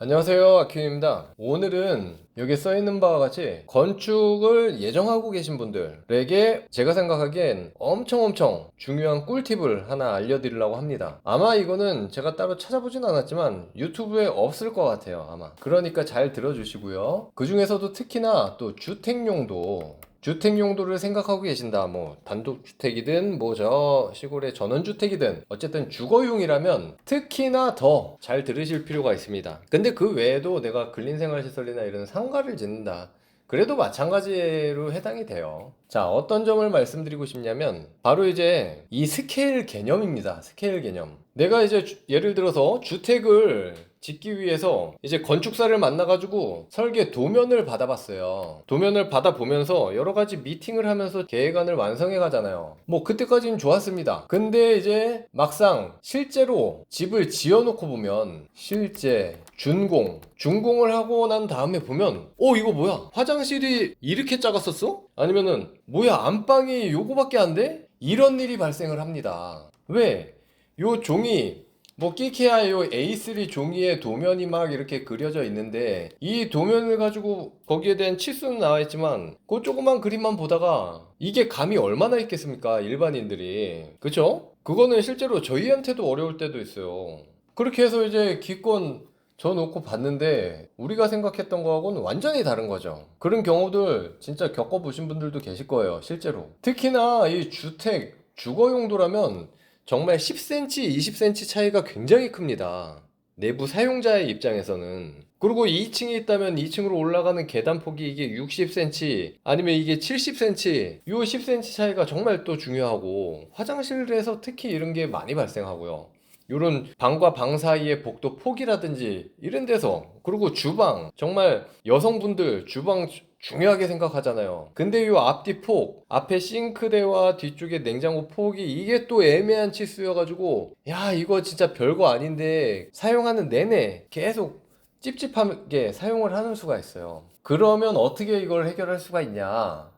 안녕하세요 아큐입니다. 오늘은 여기 써 있는 바와 같이 건축을 예정하고 계신 분들에게 제가 생각하기엔 엄청 엄청 중요한 꿀팁을 하나 알려드리려고 합니다. 아마 이거는 제가 따로 찾아보진 않았지만 유튜브에 없을 것 같아요 아마. 그러니까 잘 들어주시고요. 그 중에서도 특히나 또 주택용도 주택 용도를 생각하고 계신다. 뭐 단독주택이든 뭐 저 시골의 전원주택이든 어쨌든 주거용이라면 특히나 더 잘 들으실 필요가 있습니다. 근데 그 외에도 내가 근린생활시설이나 이런 상가를 짓는다. 그래도 마찬가지로 해당이 돼요. 자, 어떤 점을 말씀드리고 싶냐면 바로 이제 이 스케일 개념입니다. 스케일 개념. 내가 이제 주- 예를 들어서 주택을 짓기 위해서 이제 건축사를 만나가지고 설계 도면을 받아봤어요. 도면을 받아보면서 여러 가지 미팅을 하면서 계획안을 완성해 가잖아요. 뭐 그때까지는 좋았습니다. 근데 이제 막상 실제로 집을 지어놓고 보면 실제 준공, 준공을 하고 난 다음에 보면 어 이거 뭐야? 화장실이 이렇게 작았었어? 아니면은 뭐야 안방이 요거밖에 안 돼? 이런 일이 발생을 합니다. 왜? 요 종이 뭐 끼케야 요 A3 종이에 도면이 막 이렇게 그려져 있는데 이 도면을 가지고 거기에 대한 치수는 나와 있지만 그 조그만 그림만 보다가 이게 감이 얼마나 있겠습니까 일반인들이 그쵸? 그거는 실제로 저희한테도 어려울 때도 있어요 그렇게 해서 이제 기권 저 놓고 봤는데 우리가 생각했던 거하고는 완전히 다른 거죠. 그런 경우들 진짜 겪어보신 분들도 계실 거예요, 실제로. 특히나 이 주택, 주거 용도라면 정말 10cm, 20cm 차이가 굉장히 큽니다. 내부 사용자의 입장에서는. 그리고 2층이 있다면 2층으로 올라가는 계단 폭이 이게 60cm 아니면 이게 70cm 요 10cm 차이가 정말 또 중요하고 화장실에서 특히 이런 게 많이 발생하고요. 요런 방과 방 사이의 복도 폭이라든지 이런 데서 그리고 주방 정말 여성분들 주방 주- 중요하게 생각하잖아요. 근데 요 앞뒤 폭 앞에 싱크대와 뒤쪽에 냉장고 폭이 이게 또 애매한 치수여가지고 야 이거 진짜 별거 아닌데 사용하는 내내 계속 찝찝하게 사용을 하는 수가 있어요. 그러면 어떻게 이걸 해결할 수가 있냐?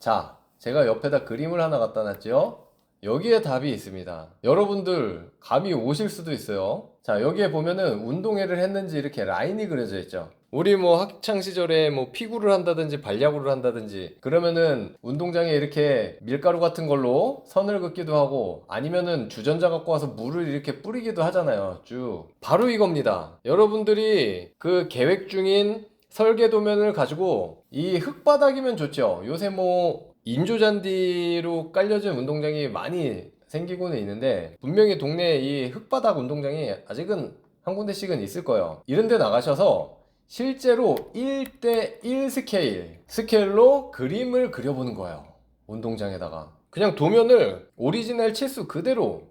자, 제가 옆에다 그림을 하나 갖다 놨죠? 여기에 답이 있습니다. 여러분들 감이 오실 수도 있어요. 자, 여기에 보면은 운동회를 했는지 이렇게 라인이 그려져 있죠. 우리 뭐 학창 시절에 뭐 피구를 한다든지 발야구를 한다든지 그러면은 운동장에 이렇게 밀가루 같은 걸로 선을 긋기도 하고 아니면은 주전자 갖고 와서 물을 이렇게 뿌리기도 하잖아요. 쭉. 바로 이겁니다. 여러분들이 그 계획 중인 설계 도면을 가지고 이 흙바닥이면 좋죠. 요새 뭐 인조잔디로 깔려진 운동장이 많이 생기고는 있는데 분명히 동네에 이 흙바닥 운동장이 아직은 한 군데씩은 있을 거예요. 이런 데 나가셔서 실제로 1대1 스케일, 스케일로 그림을 그려보는 거예요. 운동장에다가. 그냥 도면을 오리지널 치수 그대로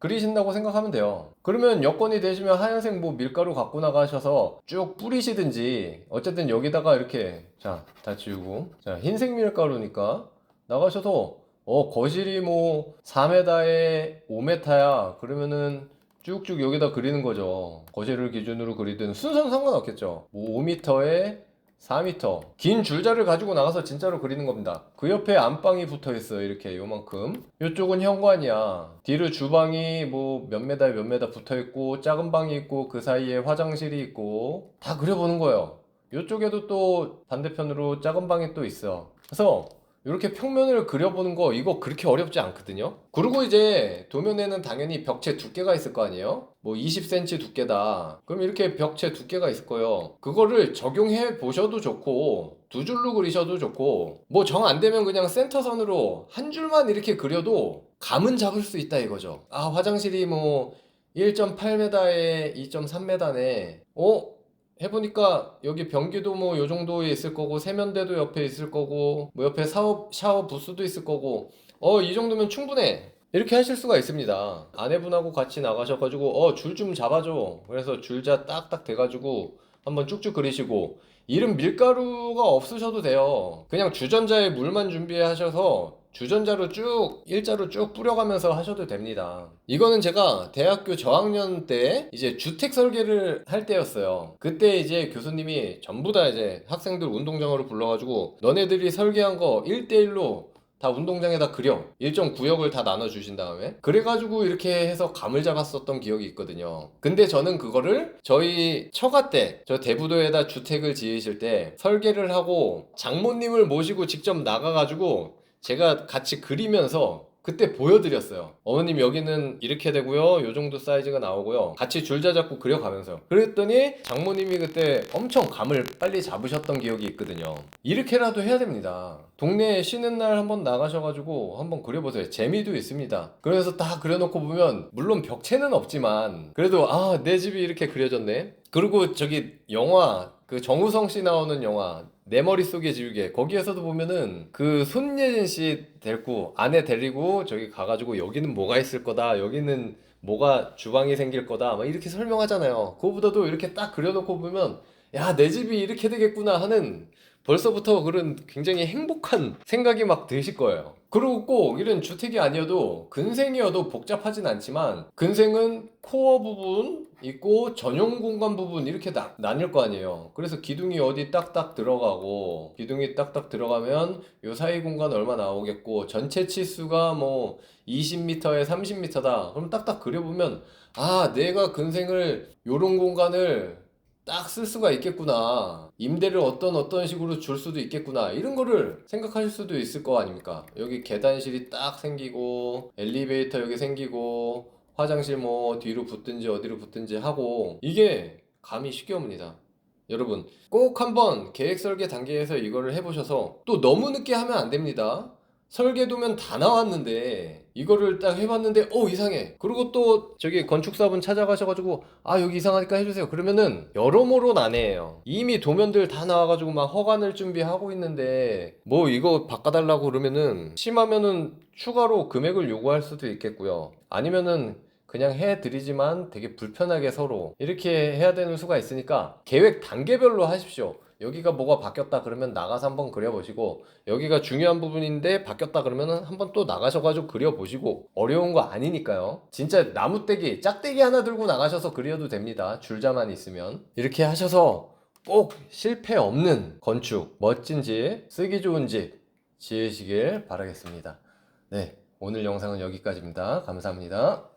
그리신다고 생각하면 돼요. 그러면 여건이 되시면 하얀색 뭐 밀가루 갖고 나가셔서 쭉 뿌리시든지 어쨌든 여기다가 이렇게 자 다 지우고 자 흰색 밀가루니까 나가셔서 어 거실이 뭐 4m에 5m야 그러면은 쭉쭉 여기다 그리는 거죠. 거실을 기준으로 그리든 순서는 상관없겠죠. 뭐 5m에 4m 긴 줄자를 가지고 나가서 진짜로 그리는 겁니다. 그 옆에 안방이 붙어 있어요. 이렇게 요만큼. 이쪽은 현관이야. 뒤로 주방이 뭐 몇 메다에 몇 메다 붙어 있고 작은 방이 있고 그 사이에 화장실이 있고 다 그려보는 거예요. 이쪽에도 또 반대편으로 작은 방이 또 있어. 그래서 이렇게 평면을 그려보는 거 이거 그렇게 어렵지 않거든요. 그리고 이제 도면에는 당연히 벽체 두께가 있을 거 아니에요? 뭐 20cm 두께다. 그럼 이렇게 벽체 두께가 있을 거예요. 그거를 적용해 보셔도 좋고 두 줄로 그리셔도 좋고 뭐 정 안 되면 그냥 센터선으로 한 줄만 이렇게 그려도 감은 잡을 수 있다 이거죠. 아 화장실이 뭐 1.8m에 2.3m네. 어? 해보니까 여기 변기도 뭐 요 정도에 있을 거고 세면대도 옆에 있을 거고 뭐 옆에 샤워 샤워 부스도 있을 거고. 어 이 정도면 충분해. 이렇게 하실 수가 있습니다. 아내분하고 같이 나가셔가지고 어 줄 좀 잡아줘. 그래서 줄자 딱딱 대가지고 한번 쭉쭉 그리시고. 이름 밀가루가 없으셔도 돼요. 그냥 주전자에 물만 준비하셔서 주전자로 쭉 일자로 쭉 뿌려가면서 하셔도 됩니다. 이거는 제가 대학교 저학년 때 이제 주택 설계를 할 때였어요. 그때 이제 교수님이 전부 다 이제 학생들 운동장으로 불러가지고 너네들이 설계한 거 1대1로 다 운동장에다 그려 일정 구역을 다 나눠 주신 다음에 그래가지고 이렇게 해서 감을 잡았었던 기억이 있거든요 근데 저는 그거를 저희 처가 때 저 대부도에다 주택을 지으실 때 설계를 하고 장모님을 모시고 직접 나가가지고 제가 같이 그리면서 그때 보여드렸어요. 어머님 여기는 이렇게 되고요. 요 정도 사이즈가 나오고요. 같이 줄자 잡고 그려가면서. 그랬더니 장모님이 그때 엄청 감을 빨리 잡으셨던 기억이 있거든요. 이렇게라도 해야 됩니다. 동네에 쉬는 날 한번 나가셔가지고 한번 그려보세요. 재미도 있습니다. 그래서 다 그려놓고 보면 물론 벽체는 없지만 그래도 아 내 집이 이렇게 그려졌네. 그리고 저기 영화 그 정우성 씨 나오는 영화 내 머릿속에 지우개. 거기에서도 보면은 그 손예진 씨 데리고 아내 데리고 저기 가가지고 여기는 뭐가 있을 거다 여기는 뭐가 주방이 생길 거다 막 이렇게 설명하잖아요. 그거보다도 이렇게 딱 그려놓고 보면 야 내 집이 이렇게 되겠구나 하는 벌써부터 그런 굉장히 행복한 생각이 막 드실 거예요 그리고 꼭 이런 주택이 아니어도 근생이어도 복잡하진 않지만 근생은 코어 부분 있고 전용 공간 부분 이렇게 나, 나뉠 거 아니에요. 그래서 기둥이 어디 딱딱 들어가고 기둥이 딱딱 들어가면 요 사이 공간 얼마 나오겠고 전체 치수가 뭐 20m에 30m다. 그럼 딱딱 그려보면 아 내가 근생을 요런 공간을 딱 쓸 수가 있겠구나. 임대를 어떤 어떤 식으로 줄 수도 있겠구나. 이런 거를 생각하실 수도 있을 거 아닙니까? 여기 계단실이 딱 생기고 엘리베이터 여기 생기고 화장실 뭐 뒤로 붙든지 어디로 붙든지 하고 이게 감이 쉽게 옵니다. 여러분 꼭 한번 계획 설계 단계에서 이거를 해보셔서 또 너무 늦게 하면 안 됩니다. 설계도면 다 나왔는데 이거를 딱 해봤는데 어 이상해. 그리고 또 저기 건축사분 찾아가셔가지고 아 여기 이상하니까 해주세요. 그러면은 여러모로 난해해요. 이미 도면들 다 나와가지고 막 허가낼 준비하고 있는데 뭐 이거 바꿔달라고 그러면은 심하면은 추가로 금액을 요구할 수도 있겠고요. 아니면은 그냥 해드리지만 되게 불편하게 서로 이렇게 해야 되는 수가 있으니까 계획 단계별로 하십시오. 여기가 뭐가 바뀌었다 그러면 나가서 한번 그려보시고 여기가 중요한 부분인데 바뀌었다 그러면 한번 또 나가셔가지고 그려보시고 어려운 거 아니니까요. 진짜 나무떼기, 짝대기 하나 들고 나가셔서 그려도 됩니다. 줄자만 있으면 이렇게 하셔서 꼭 실패 없는 건축, 멋진 집, 쓰기 좋은 집 지으시길 바라겠습니다. 네, 오늘 영상은 여기까지입니다. 감사합니다.